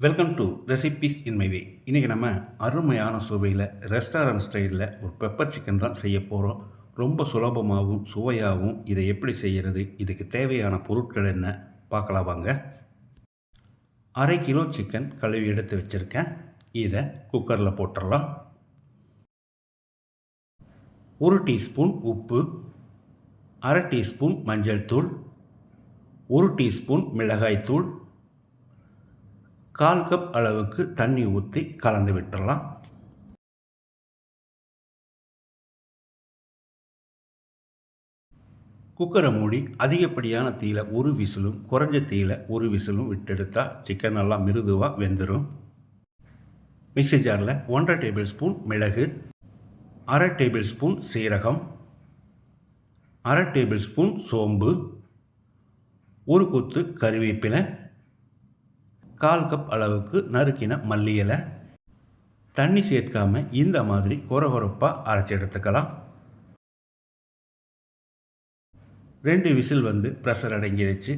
Welcome to recipes in my way இன்றைக்கி நம்ம அருமையான சுவையில் ரெஸ்டாரண்ட் ஸ்டைலில் ஒரு பெப்பர் சிக்கன் தான் செய்ய போகிறோம் ரொம்ப சுலபமாகவும் சுவையாகவும் இதை எப்படி செய்கிறது இதுக்கு தேவையான பொருட்கள் என்ன பார்க்கலாம் வாங்க. அரை கிலோ சிக்கன் கழுவி எடுத்து வச்சுருக்கேன். இதை குக்கரில் போட்டுடலாம் ஒரு டீஸ்பூன் உப்பு அரை டீஸ்பூன் மஞ்சள் தூள் ஒரு டீஸ்பூன் மிளகாய் தூள் கால் கப் அளவுக்கு தண்ணி ஊற்றி கலந்து விட்டுடலாம் குக்கரை மூடி அதிகப்படியான தீயில ஒரு விசிலும் குறைஞ்ச தீயில ஒரு விசிலும் விட்டெடுத்தா சிக்கன் நல்லா மிருதுவாக வெந்துடும் மிக்சி ஜாரில் ஒன்றரை டேபிள் ஸ்பூன் மிளகு அரை டேபிள் ஸ்பூன் சீரகம் அரை டேபிள் ஸ்பூன் சோம்பு ஒரு கொத்து கருவேப்பிலை கால் கப் அளவுக்கு நறுக்கின மல்லி இலை. தண்ணி சேர்க்காம இந்த மாதிரி கொரகொரப்பாக அரைச்சி எடுத்துக்கலாம். ரெண்டு விசில் வந்து ப்ரெஷர் அடங்கிருச்சு.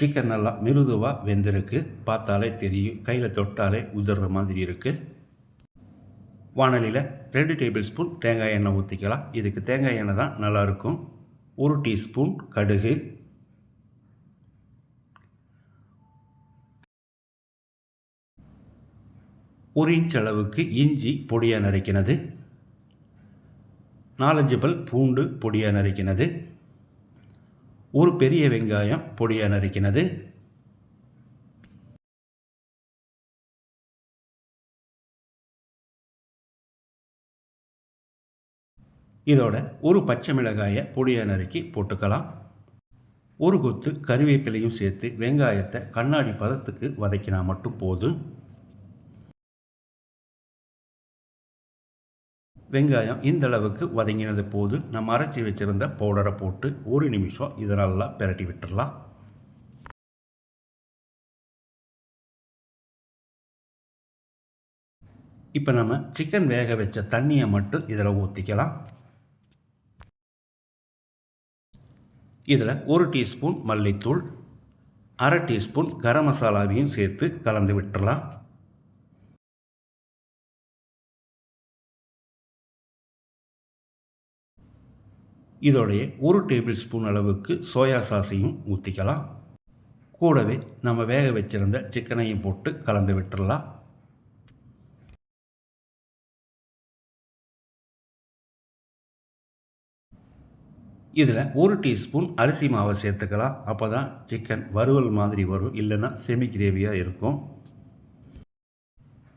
சிக்கன் நல்லா மிருதுவாக வெந்திருக்கு. பார்த்தாலே தெரியும். கையில் தொட்டாலே உதிர்ற மாதிரி இருக்குது வானலியில் ரெண்டு டேபிள் ஸ்பூன் தேங்காய் எண்ணெய் ஊற்றிக்கலாம் இதுக்கு தேங்காய் எண்ணெய் தான் நல்லாயிருக்கும் ஒரு டீஸ்பூன் கடுகு ஒரு இன்ச் அளவுக்கு இஞ்சி பொடியாக நறுக்கினது. நாலஞ்சு பல் பூண்டு பொடியாக நறுக்கினது. ஒரு பெரிய வெங்காயம் பொடியாக நறுக்கினது. இதோட ஒரு பச்சை மிளகாயை பொடியாக நறுக்கி போட்டுக்கலாம். ஒரு கொத்து கருவேப்பிலையும் சேர்த்து வெங்காயத்தை கண்ணாடி பதத்துக்கு வதக்கினா மட்டும் போதும். வெங்காயம் இந்த அளவுக்கு வதங்கினது போது நம்ம அரைச்சி வச்சுருந்த பவுடரை போட்டு ஒரு நிமிஷம் இதை நல்லா பிரட்டி விட்டுடலாம் இப்போ நம்ம சிக்கன் வேக வச்ச தண்ணியை மட்டும் இதில் ஊற்றிக்கலாம் இதில் ஒரு டீஸ்பூன் மல்லித்தூள் அரை டீஸ்பூன் கரம் மசாலாவையும் சேர்த்து கலந்து விட்டுடலாம் இதோடைய ஒரு டேபிள் ஸ்பூன் அளவுக்கு சோயா சாஸையும் ஊற்றிக்கலாம் கூடவே நம்ம வேக வச்சிருந்த சிக்கனையும் போட்டு கலந்து விட்டுடலாம் இதில் ஒரு டீஸ்பூன் அரிசி மாவை சேர்த்துக்கலாம். அப்போ தான் சிக்கன் வறுவல் மாதிரி வரும். இல்லைன்னா செமி கிரேவியாக இருக்கும்.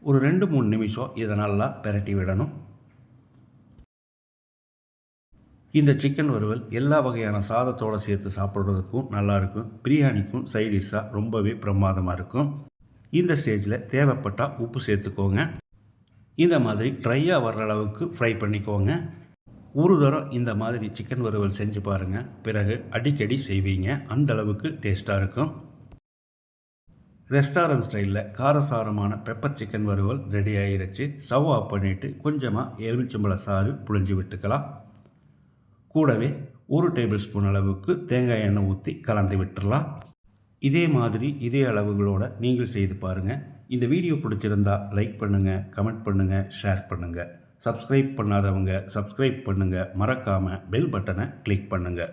ஒரு ரெண்டு மூணு நிமிஷம் இதை நல்லா பெரட்டி விடணும். இந்த சிக்கன் வறுவல் எல்லா வகையான சாதத்தோடு சேர்த்து சாப்பிட்றதுக்கும் நல்லாயிருக்கும் பிரியாணிக்கும் சைடிஷாக ரொம்பவே பிரமாதமாக இருக்கும். இந்த ஸ்டேஜில் தேவைப்பட்டால் உப்பு சேர்த்துக்கோங்க. இந்த மாதிரி ட்ரையாக வர்ற அளவுக்கு ஃப்ரை பண்ணிக்கோங்க. ஒரு தரம் இந்த மாதிரி சிக்கன் வறுவல் செஞ்சு பாருங்கள் பிறகு அடிக்கடி செய்வீங்க. அந்த அளவுக்கு டேஸ்ட்டாக இருக்கும். ரெஸ்டாரண்ட் ஸ்டைலில் காரசாரமான பெப்பர் சிக்கன் வறுவல் ரெடி ஆகிருச்சு ஸ்டவ் ஆஃப் பண்ணிவிட்டு கொஞ்சமாக எலுமிச்சம்பழ சாறு புழிஞ்சு விட்டுக்கலாம். கூடவே ஒரு டேபிள் ஸ்பூன் அளவுக்கு தேங்காய் எண்ணெய் ஊற்றி கலந்து விட்டுடலாம் இதே மாதிரி இதே அளவுகளோடு நீங்கள் செய்து பாருங்கள் இந்த வீடியோ பிடிச்சிருந்தா லைக் பண்ணுங்கள் கமெண்ட் பண்ணுங்கள் ஷேர் பண்ணுங்கள் சப்ஸ்கிரைப் பண்ணாதவங்க சப்ஸ்கிரைப் பண்ணுங்கள் மறக்காமல் பெல் பட்டனை கிளிக் பண்ணுங்கள்